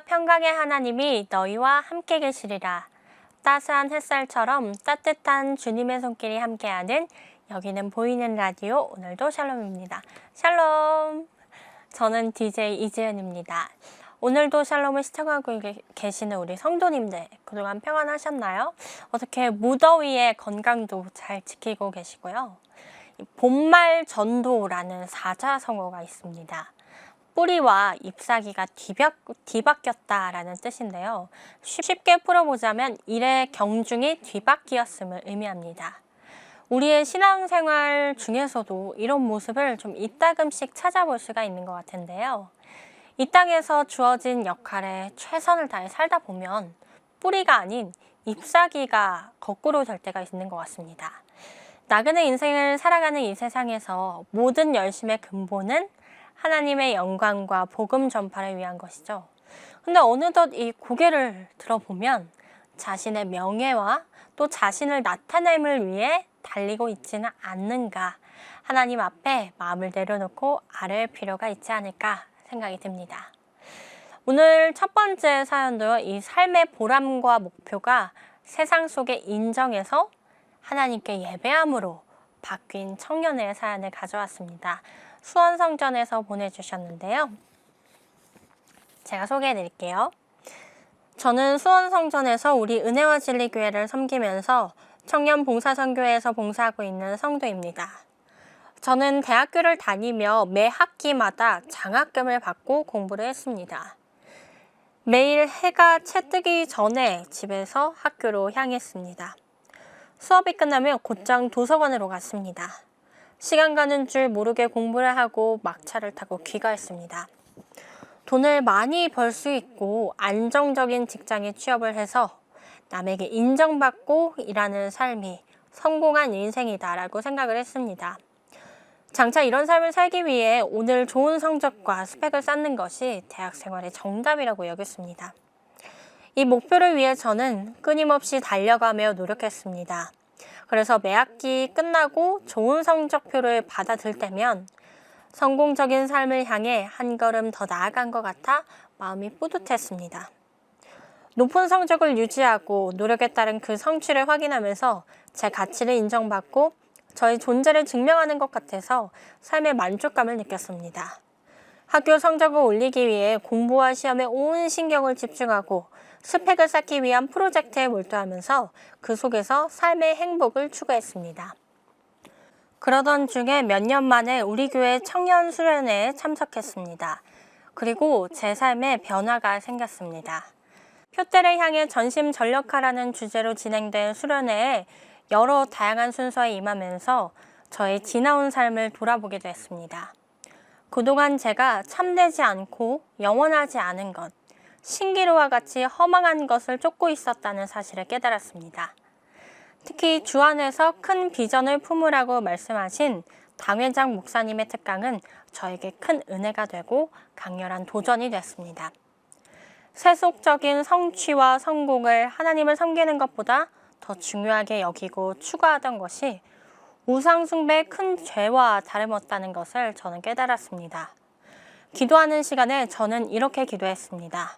평강의 하나님이 너희와 함께 계시리라. 따스한 햇살처럼 따뜻한 주님의 손길이 함께하는 여기는 보이는 라디오 오늘도 샬롬입니다. 샬롬. 저는 DJ 이재은입니다. 오늘도 샬롬을 시청하고 계- 계시는 우리 성도님들 그동안 평안하셨나요? 어떻게 무더위에 건강도 잘 지키고 계시고요. 이 봄말 전도라는 사자성어가 있습니다. 뿌리와 잎사귀가 뒤바, 뒤바뀌었다라는 뜻인데요. 쉽게 풀어보자면 일의 경중이 뒤바뀌었음을 의미합니다. 우리의 신앙생활 중에서도 이런 모습을 좀 이따금씩 찾아볼 수가 있는 것 같은데요. 이 땅에서 주어진 역할에 최선을 다해 살다 보면 뿌리가 아닌 잎사귀가 거꾸로 될 때가 있는 것 같습니다. 나그네 인생을 살아가는 이 세상에서 모든 열심의 근본은 하나님의 영광과 복음 전파를 위한 것이죠. 근데 어느덧 이 고개를 들어보면 자신의 명예와 또 자신을 나타냄을 위해 달리고 있지는 않는가 하나님 앞에 마음을 내려놓고 아뢰 필요가 있지 않을까 생각이 듭니다. 오늘 첫 번째 사연도요. 이 삶의 보람과 목표가 세상 속의 인정에서 하나님께 예배함으로 바뀐 청년의 사연을 가져왔습니다. 수원성전에서 보내주셨는데요. 제가 소개해 드릴게요. 저는 수원성전에서 우리 은혜와 진리교회를 섬기면서 청년 봉사선교회에서 봉사하고 있는 성도입니다. 저는 대학교를 다니며 매 학기마다 장학금을 받고 공부를 했습니다. 매일 해가 채 뜨기 전에 집에서 학교로 향했습니다. 수업이 끝나면 곧장 도서관으로 갔습니다. 시간 가는 줄 모르게 공부를 하고 막차를 타고 귀가했습니다. 돈을 많이 벌 수 있고 안정적인 직장에 취업을 해서 남에게 인정받고 일하는 삶이 성공한 인생이다라고 생각을 했습니다. 장차 이런 삶을 살기 위해 오늘 좋은 성적과 스펙을 쌓는 것이 대학 생활의 정답이라고 여겼습니다. 이 목표를 위해 저는 끊임없이 달려가며 노력했습니다. 그래서 매 학기 끝나고 좋은 성적표를 받아들 때면 성공적인 삶을 향해 한 걸음 더 나아간 것 같아 마음이 뿌듯했습니다. 높은 성적을 유지하고 노력에 따른 그 성취를 확인하면서 제 가치를 인정받고 저의 존재를 증명하는 것 같아서 삶의 만족감을 느꼈습니다. 학교 성적을 올리기 위해 공부와 시험에 온 신경을 집중하고 스펙을 쌓기 위한 프로젝트에 몰두하면서 그 속에서 삶의 행복을 추구했습니다. 그러던 중에 몇 년 만에 우리 교회 청년 수련회에 참석했습니다. 그리고 제 삶에 변화가 생겼습니다. 표대를 향해 전심 전력하라는 주제로 진행된 수련회에 여러 다양한 순서에 임하면서 저의 지나온 삶을 돌아보게 됐습니다. 그동안 제가 참되지 않고 영원하지 않은 것, 신기루와 같이 허망한 것을 쫓고 있었다는 사실을 깨달았습니다. 특히 주 안에서 큰 비전을 품으라고 말씀하신 당회장 목사님의 특강은 저에게 큰 은혜가 되고 강렬한 도전이 됐습니다. 세속적인 성취와 성공을 하나님을 섬기는 것보다 더 중요하게 여기고 추구하던 것이 우상숭배의 큰 죄와 다름없다는 것을 저는 깨달았습니다. 기도하는 시간에 저는 이렇게 기도했습니다.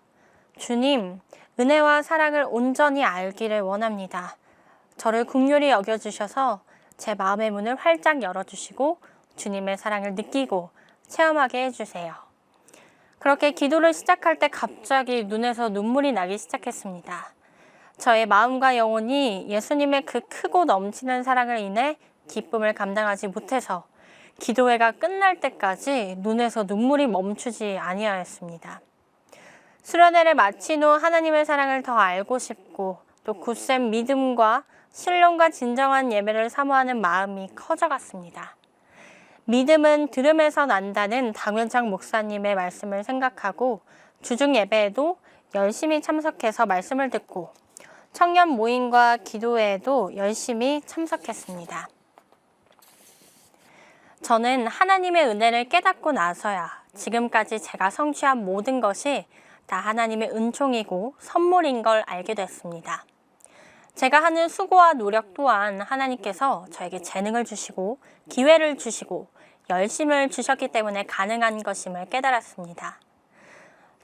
주님, 은혜와 사랑을 온전히 알기를 원합니다. 저를 국률이 여겨주셔서 제 마음의 문을 활짝 열어주시고 주님의 사랑을 느끼고 체험하게 해주세요. 그렇게 기도를 시작할 때 갑자기 눈에서 눈물이 나기 시작했습니다. 저의 마음과 영혼이 예수님의 그 크고 넘치는 사랑을 인해 기쁨을 감당하지 못해서 기도회가 끝날 때까지 눈에서 눈물이 멈추지 아니하였습니다. 수련회를 마친 후 하나님의 사랑을 더 알고 싶고 또 굳센 믿음과 신령과 진정한 예배를 사모하는 마음이 커져갔습니다. 믿음은 들음에서 난다는 당wen장 목사님의 말씀을 생각하고 주중 예배에도 열심히 참석해서 말씀을 듣고 청년 모임과 기도회에도 열심히 참석했습니다. 저는 하나님의 은혜를 깨닫고 나서야 지금까지 제가 성취한 모든 것이 다 하나님의 은총이고 선물인 걸 알게 됐습니다. 제가 하는 수고와 노력 또한 하나님께서 저에게 재능을 주시고 기회를 주시고 열심을 주셨기 때문에 가능한 것임을 깨달았습니다.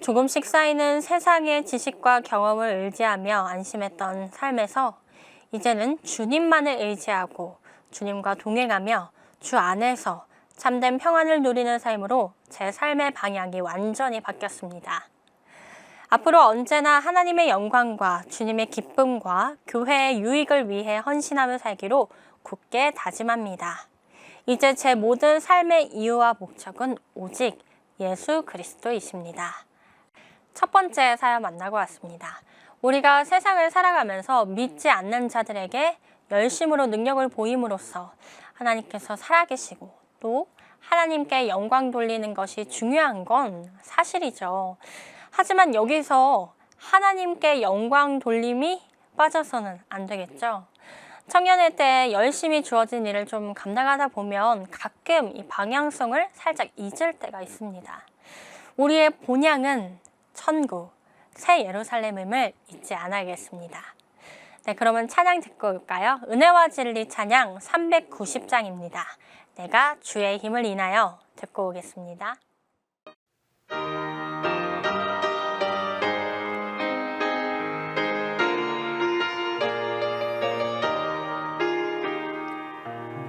조금씩 쌓이는 세상의 지식과 경험을 의지하며 안심했던 삶에서 이제는 주님만을 의지하고 주님과 동행하며 주 안에서 참된 평안을 누리는 삶으로 제 삶의 방향이 완전히 바뀌었습니다. 앞으로 언제나 하나님의 영광과 주님의 기쁨과 교회의 유익을 위해 헌신하며 살기로 굳게 다짐합니다. 이제 제 모든 삶의 이유와 목적은 오직 예수 그리스도이십니다. 첫 번째 사연 만나고 왔습니다. 우리가 세상을 살아가면서 믿지 않는 자들에게 열심으로 능력을 보임으로써 하나님께서 살아계시고 또 하나님께 영광 돌리는 것이 중요한 건 사실이죠. 하지만 여기서 하나님께 영광 돌림이 빠져서는 안 되겠죠. 청년일 때 열심히 주어진 일을 좀 감당하다 보면 가끔 이 방향성을 살짝 잊을 때가 있습니다. 우리의 본향은 천국, 새 예루살렘임을 잊지 않아야겠습니다. 네, 그러면 찬양 듣고 올까요? 은혜와 진리 찬양 390장입니다. 내가 주의 힘을 인하여 듣고 오겠습니다.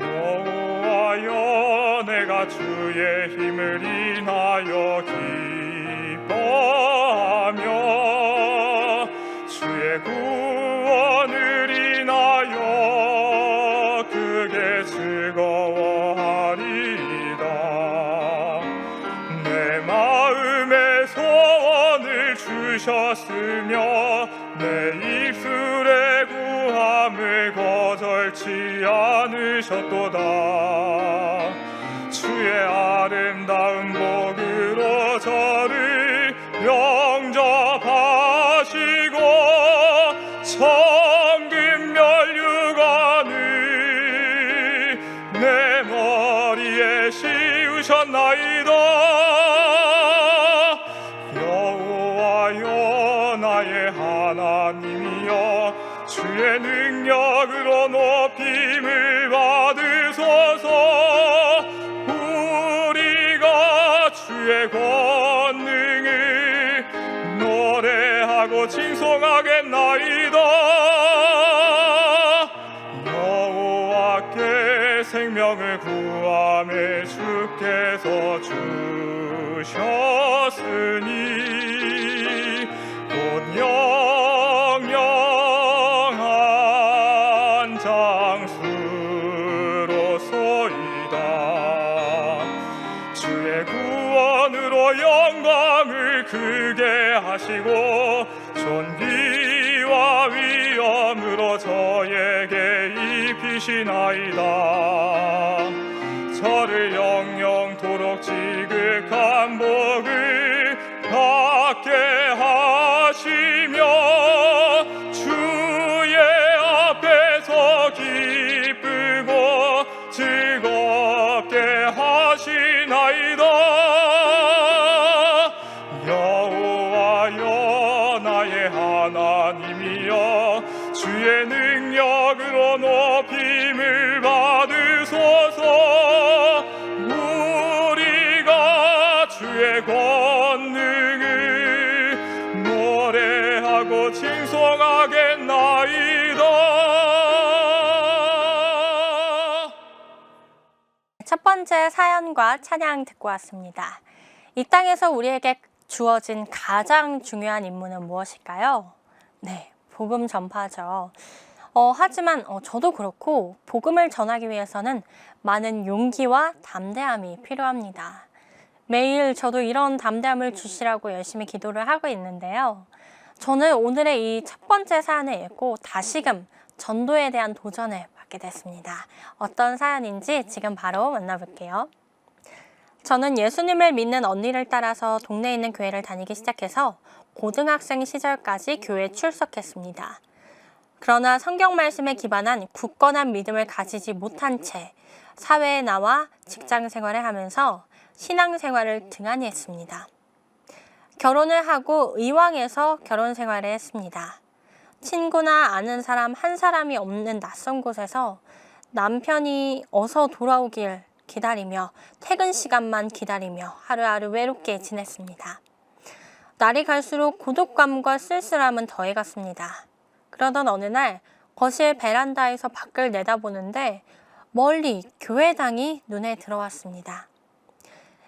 여호와여 내가 주의 힘을 인하여 기 않으셨도다. 주의 아름다운 칭송하겠나이다. 여호와께 생명을 구함에 주께서 주셨으니 저를 영영토록 지극한 복 칭송하겠나이다 첫 번째 사연과 찬양 듣고 왔습니다. 이 땅에서 우리에게 주어진 가장 중요한 임무는 무엇일까요? 네, 복음 전파죠. 어, 하지만 어, 저도 그렇고 복음을 전하기 위해서는 많은 용기와 담대함이 필요합니다. 매일 저도 이런 담대함을 주시라고 열심히 기도를 하고 있는데요. 저는 오늘의 이 첫 번째 사연을 읽고 다시금 전도에 대한 도전을 받게 됐습니다. 어떤 사연인지 지금 바로 만나볼게요. 저는 예수님을 믿는 언니를 따라서 동네에 있는 교회를 다니기 시작해서 고등학생 시절까지 교회에 출석했습니다. 그러나 성경 말씀에 기반한 굳건한 믿음을 가지지 못한 채 사회에 나와 직장 생활을 하면서 신앙 생활을 등한히 했습니다. 결혼을 하고 의왕에서 결혼 생활을 했습니다. 친구나 아는 사람 한 사람이 없는 낯선 곳에서 남편이 어서 돌아오길 기다리며 퇴근 시간만 기다리며 하루하루 외롭게 지냈습니다. 날이 갈수록 고독감과 쓸쓸함은 더해갔습니다. 그러던 어느 날 거실 베란다에서 밖을 내다보는데 멀리 교회당이 눈에 들어왔습니다.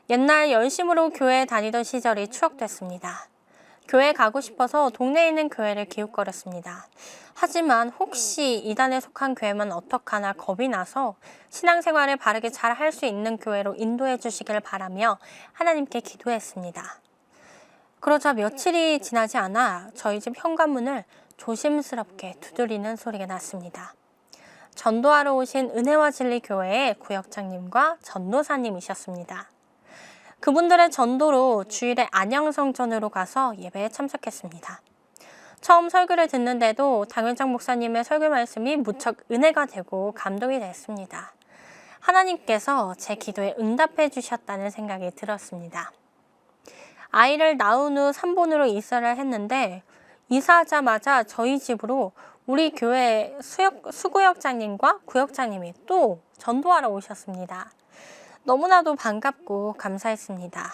옛날 열심으로 교회에 다니던 시절이 추억됐습니다. 교회 가고 싶어서 동네에 있는 교회를 기웃거렸습니다. 하지만 혹시 이단에 속한 교회만 어떡하나 겁이 나서 신앙생활을 바르게 잘 할 수 있는 교회로 인도해 주시길 바라며 하나님께 기도했습니다. 그러자 며칠이 지나지 않아 저희 집 현관문을 조심스럽게 두드리는 소리가 났습니다. 전도하러 오신 은혜와 진리 교회의 구역장님과 전도사님이셨습니다. 그분들의 전도로 주일에 안양성전으로 가서 예배에 참석했습니다. 처음 설교를 듣는데도 당회장 목사님의 설교 말씀이 무척 은혜가 되고 감동이 됐습니다. 하나님께서 제 기도에 응답해 주셨다는 생각이 들었습니다. 아이를 낳은 후 산본으로 이사를 했는데 이사하자마자 저희 집으로 우리 교회 수역, 수구역장님과 구역장님이 또 전도하러 오셨습니다. 너무나도 반갑고 감사했습니다.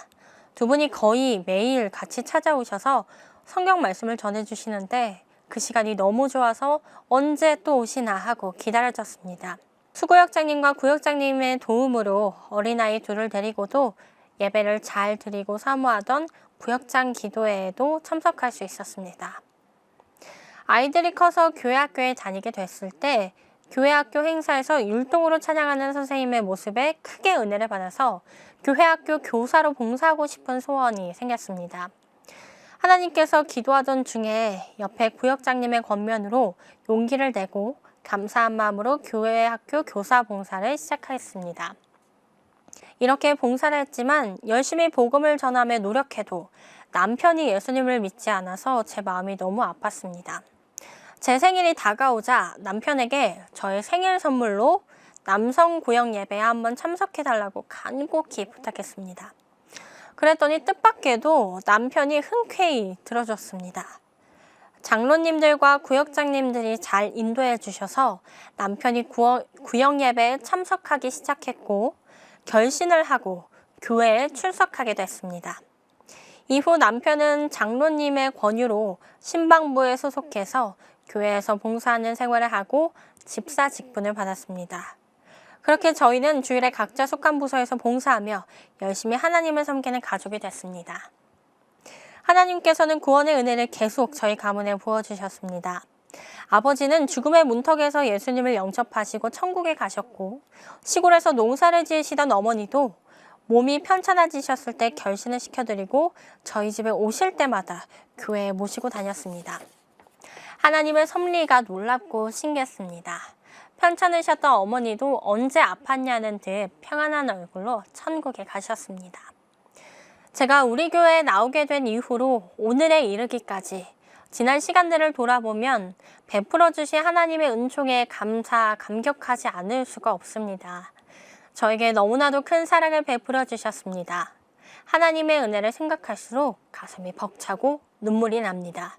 두 분이 거의 매일 같이 찾아오셔서 성경 말씀을 전해주시는데 그 시간이 너무 좋아서 언제 또 오시나 하고 기다려졌습니다. 수구역장님과 구역장님의 도움으로 어린아이 둘을 데리고도 예배를 잘 드리고 사모하던 구역장 기도회에도 참석할 수 있었습니다. 아이들이 커서 교회 학교에 다니게 됐을 때 교회 학교 행사에서 율동으로 찬양하는 선생님의 모습에 크게 은혜를 받아서 교회 학교 교사로 봉사하고 싶은 소원이 생겼습니다. 하나님께서 기도하던 중에 옆에 구역장님의 권면으로 용기를 내고 감사한 마음으로 교회 학교 교사 봉사를 시작했습니다. 이렇게 봉사를 했지만 열심히 복음을 전하며 노력해도 남편이 예수님을 믿지 않아서 제 마음이 너무 아팠습니다. 제 생일이 다가오자 남편에게 저의 생일 선물로 남성 구역 예배에 한번 참석해 달라고 간곡히 부탁했습니다. 그랬더니 뜻밖에도 남편이 흔쾌히 들어줬습니다. 장로님들과 구역장님들이 잘 인도해 주셔서 남편이 구역, 구역 예배에 참석하기 시작했고 결신을 하고 교회에 출석하게 됐습니다. 이후 남편은 장로님의 권유로 신방부에 소속해서 교회에서 봉사하는 생활을 하고 집사 직분을 받았습니다. 그렇게 저희는 주일에 각자 속한 부서에서 봉사하며 열심히 하나님을 섬기는 가족이 됐습니다. 하나님께서는 구원의 은혜를 계속 저희 가문에 부어주셨습니다. 아버지는 죽음의 문턱에서 예수님을 영접하시고 천국에 가셨고 시골에서 농사를 지으시던 어머니도 몸이 편찮아지셨을 때 결신을 시켜드리고 저희 집에 오실 때마다 교회에 모시고 다녔습니다. 하나님의 섭리가 놀랍고 신기했습니다. 편찮으셨던 어머니도 언제 아팠냐는 듯 평안한 얼굴로 천국에 가셨습니다. 제가 우리 교회에 나오게 된 이후로 오늘에 이르기까지 지난 시간들을 돌아보면 베풀어 주신 하나님의 은총에 감사, 감격하지 않을 수가 없습니다. 저에게 너무나도 큰 사랑을 베풀어 주셨습니다. 하나님의 은혜를 생각할수록 가슴이 벅차고 눈물이 납니다.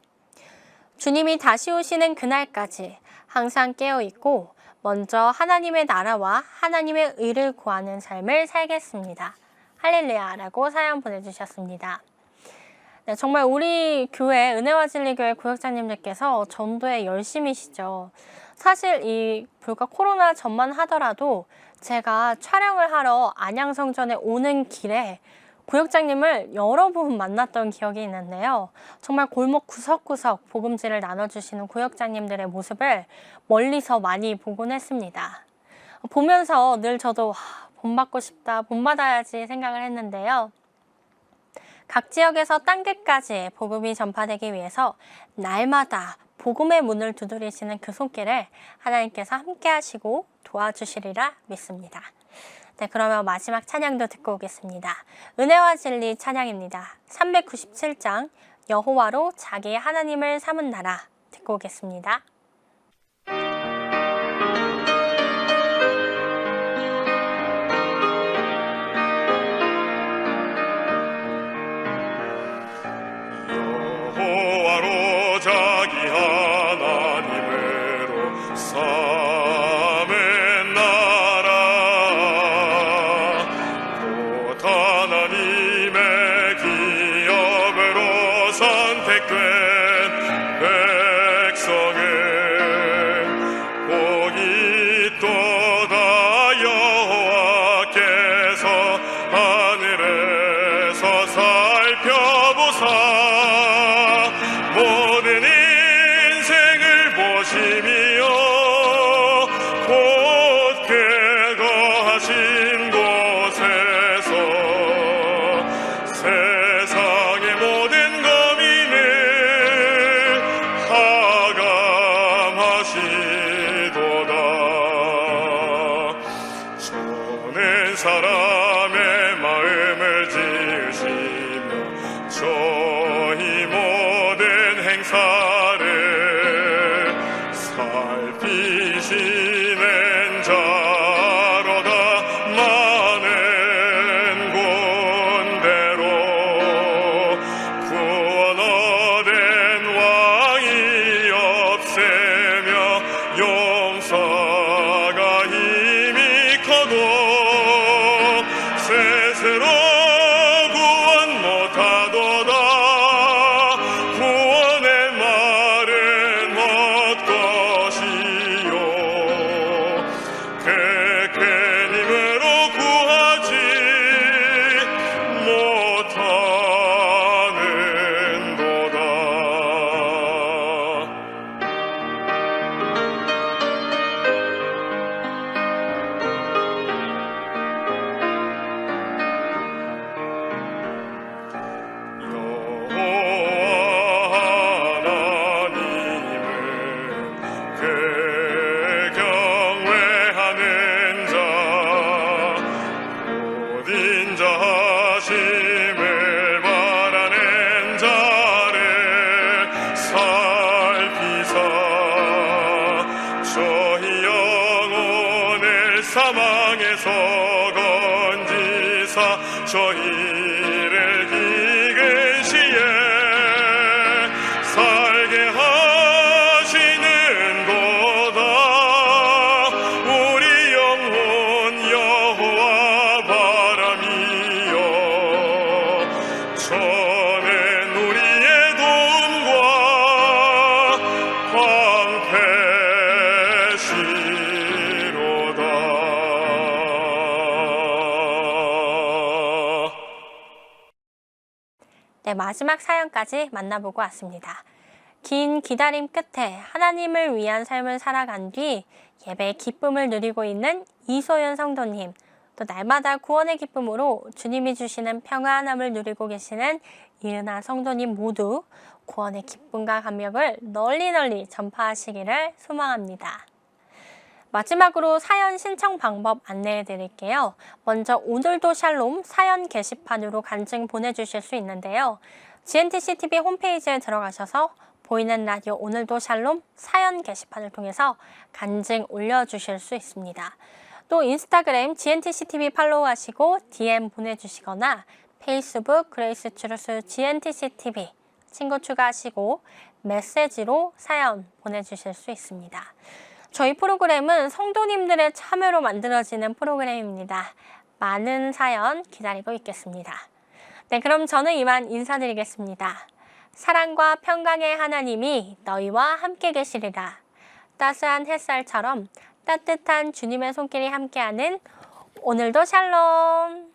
주님이 다시 오시는 그날까지 항상 깨어 있고 먼저 하나님의 나라와 하나님의 의를 구하는 삶을 살겠습니다. 할렐루야라고 사연 보내주셨습니다. 네, 정말 우리 교회 은혜와 진리교회 구역장님들께서 전도에 열심이시죠. 사실 이 불과 코로나 전만 하더라도 제가 촬영을 하러 안양성전에 오는 길에 구역장님을 여러 번 만났던 기억이 있는데요. 정말 골목 구석구석 복음지를 나눠주시는 구역장님들의 모습을 멀리서 많이 보곤 했습니다. 보면서 늘 저도 와, 본받고 싶다, 본받아야지 생각을 했는데요. 각 지역에서 딴 데까지 복음이 전파되기 위해서 날마다 복음의 문을 두드리시는 그 손길을 하나님께서 함께 하시고 도와주시리라 믿습니다. 네, 그러면 마지막 찬양도 듣고 오겠습니다. 은혜와 진리 찬양입니다. 397장 여호와로 자기 하나님을 삼은 나라 듣고 오겠습니다. 여호와로 건지사 저희 마지막 사연까지 만나보고 왔습니다. 긴 기다림 끝에 하나님을 위한 삶을 살아간 뒤 예배의 기쁨을 누리고 있는 이소연 성도님, 또 날마다 구원의 기쁨으로 주님이 주시는 평안함을 누리고 계시는 이은하 성도님 모두 구원의 기쁨과 감격을 널리 널리 전파하시기를 소망합니다. 마지막으로 사연 신청 방법 안내해 드릴게요. 먼저 오늘도 샬롬 사연 게시판으로 간증 보내주실 수 있는데요. GNTC TV 홈페이지에 들어가셔서 보이는 라디오 오늘도 샬롬 사연 게시판을 통해서 간증 올려주실 수 있습니다. 또 인스타그램 GNTC TV 팔로우하시고 DM 보내주시거나 페이스북 그레이스 추루스 GNTC TV 친구 추가하시고 메시지로 사연 보내주실 수 있습니다. 저희 프로그램은 성도님들의 참여로 만들어지는 프로그램입니다. 많은 사연 기다리고 있겠습니다. 네, 그럼 저는 이만 인사드리겠습니다. 사랑과 평강의 하나님이 너희와 함께 계시리라. 따스한 햇살처럼 따뜻한 주님의 손길이 함께하는 오늘도 샬롬!